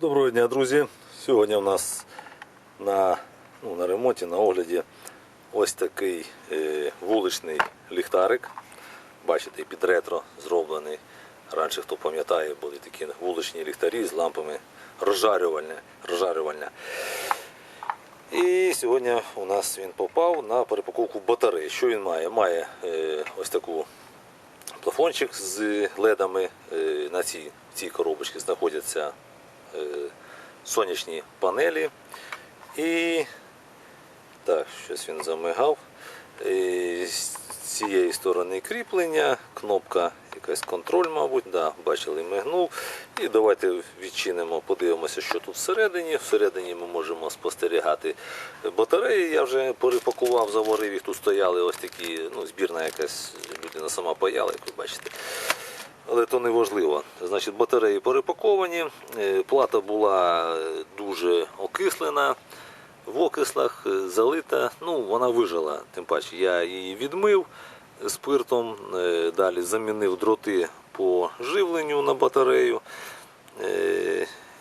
Доброго дня, друзі! Сьогодні у нас на, ну, на ремонті, на огляді ось такий е, вуличний ліхтарик. Бачите, під ретро зроблений. Раніше, хто пам'ятає, були такі вуличні ліхтарі з лампами розжарювальня. розжарювальня. І сьогодні у нас він попав на перепаковку батарей. Що він має? Має е, ось таку плафончик з ледами. Е, на цій, цій коробочці знаходяться сонячні панелі. І так, щось він замигав. І з цієї сторони кріплення, кнопка, якась контроль, мабуть, да, бачили, мигнув. І давайте відчинимо, подивимося, що тут всередині. Всередині ми можемо спостерігати батареї. Я вже перепакував, заварив їх. Тут стояли ось такі, ну, збірна якась людина сама паяла, як ви бачите. Але то не важливо. Значить, батареї перепаковані, е, плата була е, дуже окислена, в окислах е, залита. Ну, вона вижила, тим паче я її відмив спиртом, далі замінив дроти по живленню на батарею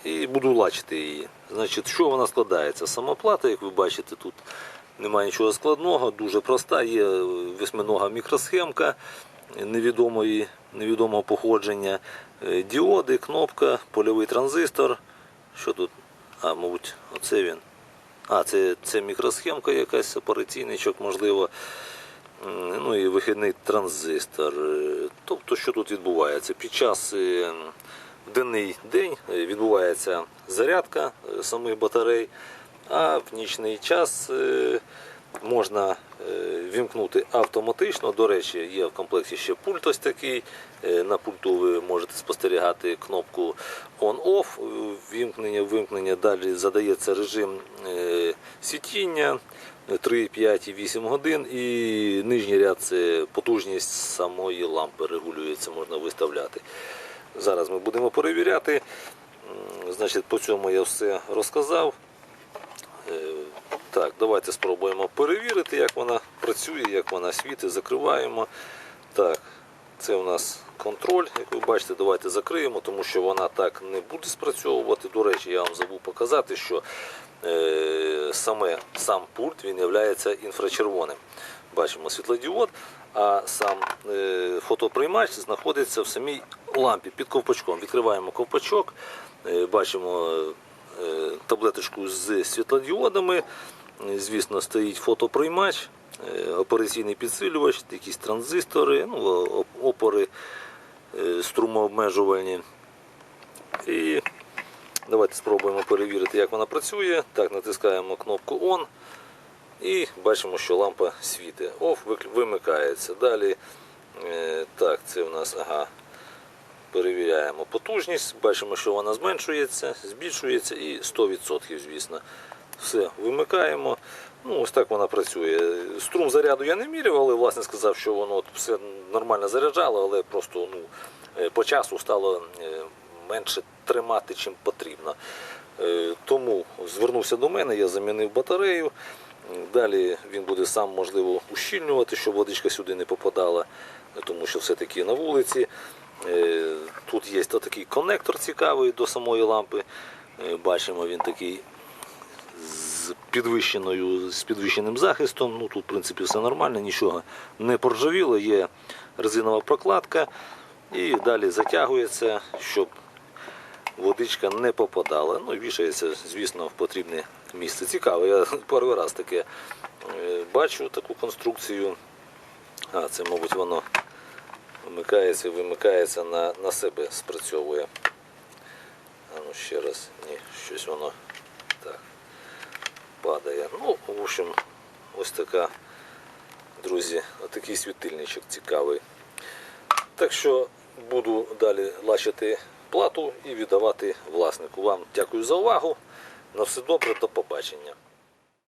і буду лачити її. Значить, що вона складається? Сама плата, як ви бачите, тут немає нічого складного, дуже проста, є восьминога мікросхемка невідомої, невідомого походження, е, діоди, кнопка, польовий транзистор. Що тут? А, мабуть, оце він. А, це, це мікросхемка якась, операційничок, можливо. Ну і вихідний транзистор. Е, Тобто, що тут відбувається? Під час е, в денний день відбувається зарядка самих батарей, а в нічний час можна вімкнути автоматично. До речі, є в комплекті ще пульт ось такий. Е, На пульту ви можете спостерігати кнопку on-off, е, вімкнення, вимкнення. Далі задається режим е, сітіння. 3, 5 і 8 годин, і нижній ряд це потужність самої лампи регулюється, можна виставляти. Зараз ми будемо перевіряти. Значить, по цьому я все розказав. Так, давайте спробуємо перевірити, як вона працює, як вона світить, закриваємо. Так, це у нас контроль, як ви бачите, давайте закриємо, тому що вона так не буде спрацьовувати. До речі, я вам забув показати, що е, саме сам пульт він є інфрачервоним. Бачимо світлодіод, а сам е, фотоприймач знаходиться в самій лампі під ковпачком. Відкриваємо ковпачок, е, бачимо е, таблеточку з світлодіодами. Звісно, стоїть фотоприймач, операційний підсилювач, якісь транзистори, ну, опори е, струмообмежувальні. І давайте спробуємо перевірити, як вона працює. Так, натискаємо кнопку ON і бачимо, що лампа світить. Оф вимикається. Далі, е, так, це у нас, ага, перевіряємо потужність, бачимо, що вона зменшується, збільшується і 100%, звісно. Все, вимикаємо. Ну, ось так вона працює. Струм заряду я не міряв, але власне сказав, що воно все нормально заряджало, але просто ну, е, по часу стало е, менше тримати, чим потрібно. Е, Тому звернувся до мене, я замінив батарею. Далі він буде сам можливо ущільнювати, щоб водичка сюди не попадала, тому що все-таки на вулиці. Тут є такий коннектор цікавий до самої лампи. Бачимо, він такий підвищеною, з підвищеним захистом. Ну тут, в принципі, все нормально, нічого не поржавіло, є резинова прокладка і далі затягується, щоб водичка не попадала. Ну і вішається, звісно, в потрібне місце. Цікаво, я перший раз таке е, бачу таку конструкцію. А, це, мабуть, воно вмикається, вимикається на, на себе спрацьовує. А ну ще раз, ні, щось воно так падає. Ну, в общем, ось така, друзі, отакий світильничок цікавий. Так що буду далі лачити плату і віддавати власнику. Вам дякую за увагу. На все добре, до побачення.